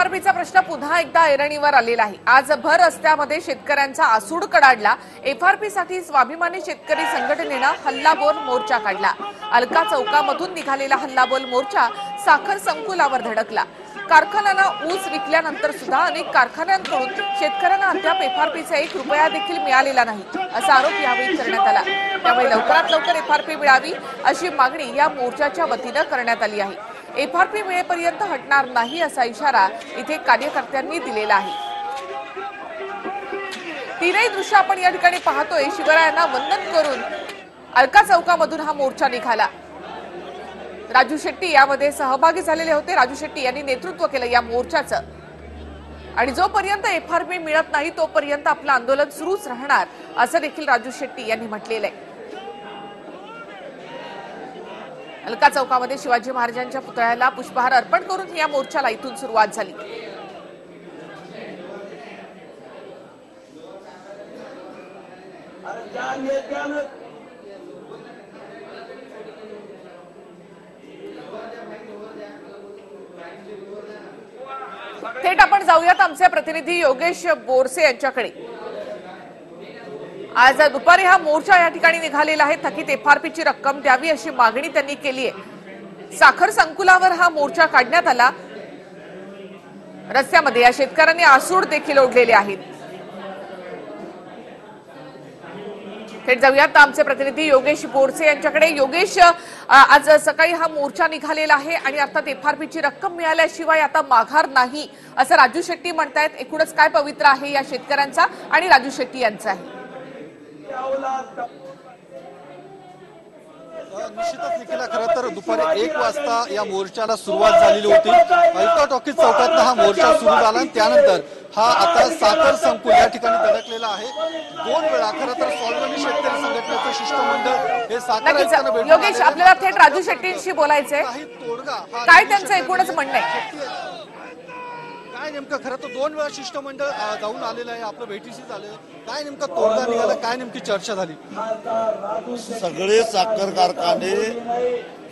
एफआरपीचा प्रश्न पुन्हा एकदा ऐरणीवर आलेला आहे. आज भर रस्त्यामध्ये शेतकऱ्यांचा आसूड कडाडला. एफआरपीसाठी स्वाभिमानी शेतकरी संघटनेनं हल्लाबोल मोर्चा काढला. अलका चौकामधून निघालेला हल्लाबोल मोर्चा साखर संकुलावर धडकला. कारखान्यांना ऊस विकल्यानंतर सुद्धा अनेक कारखान्यांकडून शेतकऱ्यांना अद्याप एफआरपीचा एक रुपया देखील मिळालेला नाही असा आरोप यावेळी करण्यात आला. त्यामुळे लवकरात लवकर एफआरपी मिळावी अशी मागणी या मोर्चाच्या वतीनं करण्यात आली आहे. एफआरपी मिळेपर्यंत हटणार नाही असा इशारा इथे कार्यकर्त्यांनी दिलेला आहे. तीनही दृश्य आपण या ठिकाणी पाहतोय. शिवरायांना वंदन करून अलका चौकामधून हा मोर्चा निघाला. राजू शेट्टी यामध्ये सहभागी झालेले होते. राजू शेट्टी यांनी नेतृत्व केलं या मोर्चाचं. आणि जोपर्यंत एफ आर पी मिळत नाही तोपर्यंत आपलं आंदोलन सुरूच राहणार असं देखील राजू शेट्टी यांनी म्हटलेलं आहे. अलका चौकामध्ये शिवाजी महाराजांच्या पुतळ्याला पुष्पहार अर्पण करून या मोर्चाला इथून सुरुवात झाली. थेट आपण जाऊयात आमचे प्रतिनिधी योगेश बोरसे यांच्याकडे. आज दुपारी हा मोर्चा या ठिकाणी निघालेला आहे. थकीत एफआरपीची रक्कम द्यावी अशी मागणी त्यांनी केली आहे. साखर संकुलावर हा मोर्चा काढण्यात आला. रस्त्यामध्ये या शेतकऱ्यांनी आसूड देखील ओढलेले आहेत. थेट जाऊयात. आमचे प्रतिनिधी योगेश बोरसे यांच्याकडे. योगेश आज सकाळी हा मोर्चा निघालेला आहे आणि अर्थात एफआरपीची रक्कम मिळाल्याशिवाय आता माघार नाही असं राजू शेट्टी म्हणतायत. एकूणच काय पवित्र आहे या शेतकऱ्यांचा आणि राजू शेट्टी यांचा आहे? निश्चितच निखिला खरं तर दुपारी एक वाजता या मोर्चाला सुरुवात झालेली होती. अल्का टॉकीज चौकातनं हा मोर्चा सुरू झाला आणि त्यानंतर हा आता साखर संकुल या ठिकाणी धडकलेला आहे. दोन वेळा खरं तर स्वाभिमानी शेतकरी संघटनेचं शिष्टमंडळ हे साखर योगेश आपल्याला थेट राजू शेट्टींशी बोलायचंय. काही तोडगा हा काय त्यांचं एकूणच म्हणणं आहे? काय नेमकं? खरं तर दोन वेळा शिष्टमंडळ जाऊन आलेलं आहे. आपलं भेटीशी झालं. काय नेमकं तोडगा निघाला? काय नेमकी चर्चा झाली? सगळे साखर कारखाने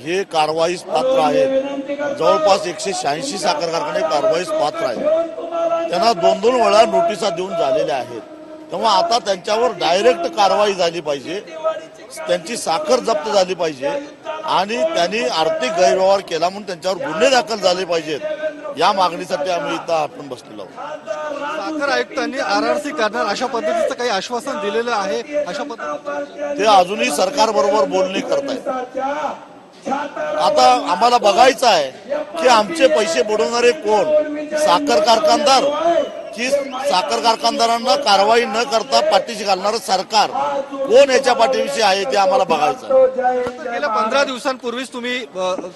हे कारवाईस पात्र आहेत. जवळपास एकशे शहाऐंशी साखर कारखाने कारवाईस पात्र आहेत. त्यांना दोन दोन वेळा नोटिसा देऊन झालेल्या आहेत. तेव्हा आता त्यांच्यावर डायरेक्ट कारवाई झाली पाहिजे. त्यांची साखर जप्त झाली पाहिजे. आणि त्यांनी आर्थिक गैरव्यवहार केला म्हणून त्यांच्यावर गुन्हे दाखल झाले पाहिजेत. या मागणीसाठी आम्ही इथं आपण बसलेलो आहोत. साखर आयुक्तांनी आरआरसी करणार अशा पद्धतीचं काही आश्वासन दिलेलं आहे अशा पद्धतीचं ते अजूनही सरकार बरोबर बोलणी करतायत. आता आम्हाला बघायचं आहे की आमचे पैसे बुडवणारे कोण? साखर कारखानदार की साखर कारखानदारांना कारवाई न करता पाठीशी घालणारं सरकार. कोण याच्या पाठीविषयी आहे ते आम्हाला बघायचं. गेल्या पंधरा दिवसांपूर्वीच तुम्ही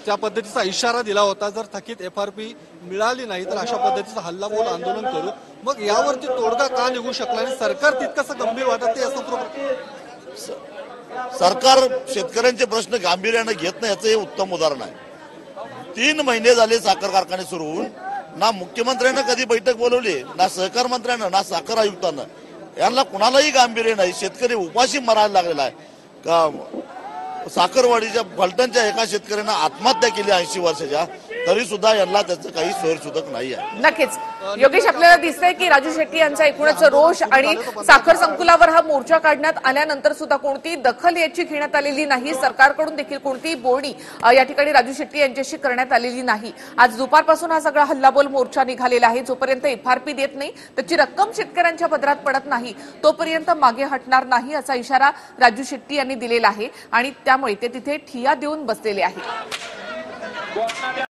त्या पद्धतीचा इशारा दिला होता. जर थकीत एफआरपी मिळाली नाही तर अशा पद्धतीचं हल्लाबोल आंदोलन करू. मग यावरती तोडगा का निघू शकला आणि सरकार तितकंसं गंभीर वाटत ते असं सरकार शेतकऱ्यांचे प्रश्न गांभीर्यानं घेत नाही याचं हे उत्तम उदाहरण आहे. तीन महिने झाले साखर कारखाने सुरू होऊन. ना मुख्यमंत्र्यांना कधी बैठक बोलवली ना सहकार मंत्र्यांना ना साखर आयुक्तांना. यांना कुणालाही गांभीर्य नाही. शेतकरी उपाशी मरायला लागलेला आहे. का साखरवाडीच्या फलटणच्या एका शेतकऱ्यानं आत्महत्या केली ऐंशी वर्षाच्या तरी सुद्धा यांना त्याचं काही सोयसुधक नाही आहे नक्कीच. योगेश आपल्याला दिसतंय की राजू शेट्टी यांचा एकूणच रोष आणि साखर संकुलावर हा मोर्चा काढण्यात आल्यानंतर सुद्धा कोणती दखल याची घेण्यात आलेली नाही सरकारकडून देखील कोणतीही बोलणी या ठिकाणी राजू शेट्टी यांच्याशी करण्यात आलेली नाही. आज दुपारपासून हा सगळा हल्लाबोल मोर्चा निघालेला आहे. जोपर्यंत एफआरपी देत नाही त्याची रक्कम शेतकऱ्यांच्या पदरात पडत नाही तोपर्यंत मागे हटणार नाही असा इशारा राजू शेट्टी यांनी दिलेला आहे आणि त्यामुळे ते तिथे ठिया देऊन बसलेले आहेत.